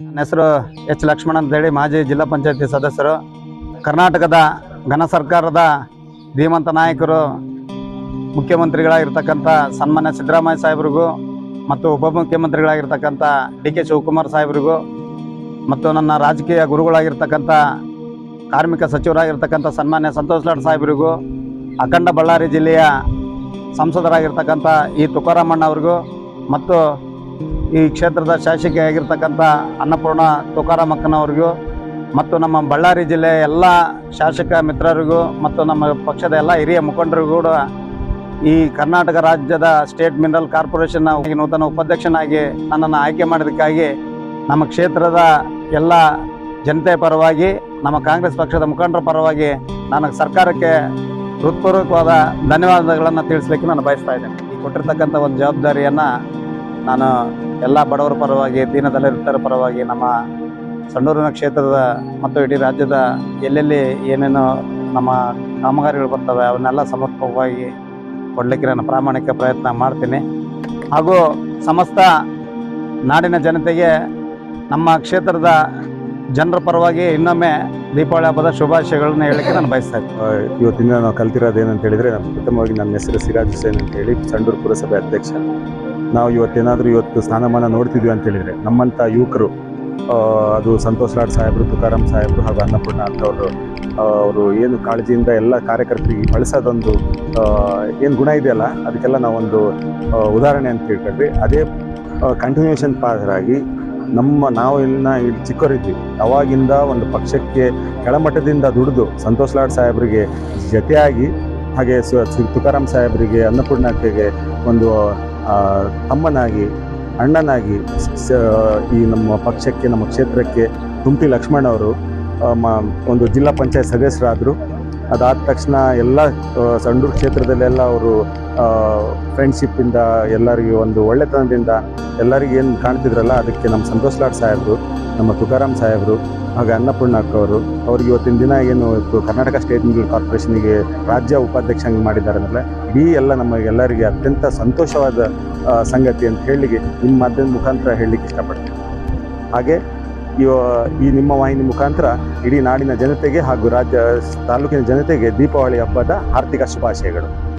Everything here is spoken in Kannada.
ನನ್ನ ಹೆಸರು ಎಚ್ ಲಕ್ಷ್ಮಣ್ ಅಂತೇಳಿ ಮಾಜಿ ಜಿಲ್ಲಾ ಪಂಚಾಯತಿ ಸದಸ್ಯರು. ಕರ್ನಾಟಕದ ಘನ ಸರ್ಕಾರದ ಧೀಮಂತ ನಾಯಕರು, ಮುಖ್ಯಮಂತ್ರಿಗಳಾಗಿರ್ತಕ್ಕಂಥ ಸನ್ಮಾನ್ಯ ಸಿದ್ದರಾಮಯ್ಯ ಸಾಹೇಬ್ರಿಗೂ ಮತ್ತು ಉಪಮುಖ್ಯಮಂತ್ರಿಗಳಾಗಿರ್ತಕ್ಕಂಥ ಡಿ ಕೆ ಶಿವಕುಮಾರ್ ಸಾಹೇಬ್ರಿಗೂ ಮತ್ತು ನನ್ನ ರಾಜಕೀಯ ಗುರುಗಳಾಗಿರ್ತಕ್ಕಂಥ ಕಾರ್ಮಿಕ ಸಚಿವರಾಗಿರ್ತಕ್ಕಂಥ ಸನ್ಮಾನ್ಯ ಸಂತೋಷ್ ಲಾಡ್ ಸಾಹೇಬ್ರಿಗೂ, ಅಖಂಡ ಬಳ್ಳಾರಿ ಜಿಲ್ಲೆಯ ಸಂಸದರಾಗಿರ್ತಕ್ಕಂಥ ಈ ತುಕಾರಾಮಣ್ಣ ಅವ್ರಿಗೂ ಮತ್ತು ಈ ಕ್ಷೇತ್ರದ ಶಾಸಕಿಯಾಗಿರ್ತಕ್ಕಂಥ ಅನ್ನಪೂರ್ಣ ತುಕಾರಾಮಕ್ಕನವ್ರಿಗೂ ಮತ್ತು ನಮ್ಮ ಬಳ್ಳಾರಿ ಜಿಲ್ಲೆಯ ಎಲ್ಲ ಶಾಸಕ ಮಿತ್ರರಿಗೂ ಮತ್ತು ನಮ್ಮ ಪಕ್ಷದ ಎಲ್ಲ ಹಿರಿಯ ಮುಖಂಡರಿಗೂ ಕೂಡ ಈ ಕರ್ನಾಟಕ ರಾಜ್ಯದ ಸ್ಟೇಟ್ ಮಿನರಲ್ ಕಾರ್ಪೊರೇಷನ್ನ ನೂತನ ಉಪಾಧ್ಯಕ್ಷನಾಗಿ ನನ್ನನ್ನು ಆಯ್ಕೆ ಮಾಡೋದಕ್ಕಾಗಿ ನಮ್ಮ ಕ್ಷೇತ್ರದ ಎಲ್ಲ ಜನತೆ ಪರವಾಗಿ, ನಮ್ಮ ಕಾಂಗ್ರೆಸ್ ಪಕ್ಷದ ಮುಖಂಡರ ಪರವಾಗಿ ನನಗೆ ಸರ್ಕಾರಕ್ಕೆ ಹೃತ್ಪೂರ್ವಕವಾದ ಧನ್ಯವಾದಗಳನ್ನು ತಿಳಿಸ್ಲಿಕ್ಕೆ ನಾನು ಬಯಸ್ತಾ ಇದ್ದೇನೆ. ಕೊಟ್ಟಿರ್ತಕ್ಕಂಥ ಒಂದು ಜವಾಬ್ದಾರಿಯನ್ನು ನಾನು ಎಲ್ಲ ಬಡವರ ಪರವಾಗಿ, ದೀನದಲಿತರ ಪರವಾಗಿ, ನಮ್ಮ ಸಂಡೂರಿನ ಕ್ಷೇತ್ರದ ಮತ್ತು ಇಡೀ ರಾಜ್ಯದ ಎಲ್ಲೆಲ್ಲಿ ಏನೇನು ನಮ್ಮ ಕಾಮಗಾರಿಗಳು ಬರ್ತವೆ, ಅವನ್ನೆಲ್ಲ ಸಮರ್ಪಕವಾಗಿ ಕೊಡಲಿಕ್ಕೆ ನಾನು ಪ್ರಾಮಾಣಿಕ ಪ್ರಯತ್ನ ಮಾಡ್ತೀನಿ. ಹಾಗೂ ಸಮಸ್ತ ನಾಡಿನ ಜನತೆಗೆ ನಮ್ಮ ಕ್ಷೇತ್ರದ ಜನರ ಪರವಾಗಿ ಇನ್ನೊಮ್ಮೆ ದೀಪಾವಳಿ ಹಬ್ಬದ ಶುಭಾಶಯಗಳನ್ನ ಹೇಳಲಿಕ್ಕೆ ನಾನು ಬಯಸ್ತಾ ಇದ್ದೀನಿ. ಇವತ್ತಿನ ನಾವು ಕಲ್ತಿರೋದು ಏನಂತ ಹೇಳಿದ್ರೆ, ನಮ್ಮ ಪ್ರಥಮವಾಗಿ ನನ್ನ ಹೆಸರು ಸಿರಾಜ್ ಹುಸೇನ್ ಅಂತ ಹೇಳಿ ಸಂಡೂರು ಪುರಸಭೆ ಅಧ್ಯಕ್ಷ. ನಾವು ಇವತ್ತೇನಾದರೂ ಇವತ್ತು ಸ್ಥಾನಮಾನ ನೋಡ್ತಿದ್ವಿ ಅಂತ ಹೇಳಿದ್ರೆ ನಮ್ಮಂಥ ಯುವಕರು ಅದು ಸಂತೋಷ್ ಲಾಡ್ ಸಾಹೇಬರು, ತುಕಾರಾಮ್ ಸಾಹೇಬರು ಹಾಗೂ ಅನ್ನಪೂರ್ಣ ಅಂತವರು ಅವರು ಏನು ಕಾಳಜಿಯಿಂದ ಎಲ್ಲ ಕಾರ್ಯಕರ್ತರಿಗೆ ಬಳಸೋದೊಂದು ಏನು ಗುಣ ಇದೆಯಲ್ಲ, ಅದಕ್ಕೆಲ್ಲ ನಾವೊಂದು ಉದಾಹರಣೆ ಅಂತ ತಿಳ್ಕೊಂಡ್ವಿ ಅದೇ ಕಂಟಿನ್ಯೂಷನ್ ಪಾದರಾಗಿ ನಮ್ಮ ನಾವು ಇಲ್ಲಿನ ಇಲ್ಲಿ ಚಿಕ್ಕವರಿದ್ವಿ. ಅವಾಗಿಂದ ಒಂದು ಪಕ್ಷಕ್ಕೆ ಕೆಳಮಟ್ಟದಿಂದ ದುಡಿದು ಸಂತೋಷ್ ಲಾಡ್ ಸಾಹೇಬರಿಗೆ ಜೊತೆಯಾಗಿ, ಹಾಗೆ ತುಕಾರಾಮ್ ಸಾಹೇಬರಿಗೆ, ಅನ್ನಪೂರ್ಣಕ್ಕೆ ಒಂದು ತಮ್ಮನಾಗಿ, ಅಣ್ಣನಾಗಿ ಈ ನಮ್ಮ ಪಕ್ಷಕ್ಕೆ, ನಮ್ಮ ಕ್ಷೇತ್ರಕ್ಕೆ ತುಂಪಿ ಲಕ್ಷ್ಮಣ್ ಅವರು ಒಂದು ಜಿಲ್ಲಾ ಪಂಚಾಯತ್ ಸದಸ್ಯರಾದರು. ಅದಾದ ತಕ್ಷಣ ಎಲ್ಲ ಸಂಡೂರು ಕ್ಷೇತ್ರದಲ್ಲೆಲ್ಲ ಅವರು ಫ್ರೆಂಡ್ಶಿಪ್ಪಿಂದ ಎಲ್ಲರಿಗೂ ಒಂದು ಒಳ್ಳೆತನದಿಂದ ಎಲ್ಲರಿಗೂ ಏನು ಕಾಣ್ತಿದ್ರಲ್ಲ, ಅದಕ್ಕೆ ನಮ್ಮ ಸಂತೋಷ್ ಲಾಡ್ ಸಾಹೇಬರು ನಮ್ಮ ತುಕಾರಾಮ್ ಸಾಹೇಬರು, ಹಾಗೆ ಅನ್ನಪೂರ್ಣ ಅಕ್ಕವರು ಅವ್ರಿಗೆ ಇವತ್ತಿನ ದಿನ ಏನು ಕರ್ನಾಟಕ ಸ್ಟೇಟ್ ಮಿಡಲ್ ಕಾರ್ಪೊರೇಷನಿಗೆ ರಾಜ್ಯ ಉಪಾಧ್ಯಕ್ಷ ಮಾಡಿದ್ದಾರೆ ಅಂದರೆ ಇಡೀ ಎಲ್ಲ ನಮಗೆಲ್ಲರಿಗೆ ಅತ್ಯಂತ ಸಂತೋಷವಾದ ಸಂಗತಿ ಅಂತ ಹೇಳಲಿಕ್ಕೆ ನಿಮ್ಮ ಮಾಧ್ಯಮದ ಮುಖಾಂತರ ಹೇಳಲಿಕ್ಕೆ ಇಷ್ಟಪಡ್ತೀನಿ. ಹಾಗೆ ಇವ- ಈ ನಿಮ್ಮ ವಾಹಿನಿ ಮುಖಾಂತರ ಇಡೀ ನಾಡಿನ ಜನತೆಗೆ ಹಾಗೂ ರಾಜ್ಯ, ತಾಲೂಕಿನ ಜನತೆಗೆ ದೀಪಾವಳಿ ಹಬ್ಬದ ಆರ್ಥಿಕ ಶುಭಾಶಯಗಳು.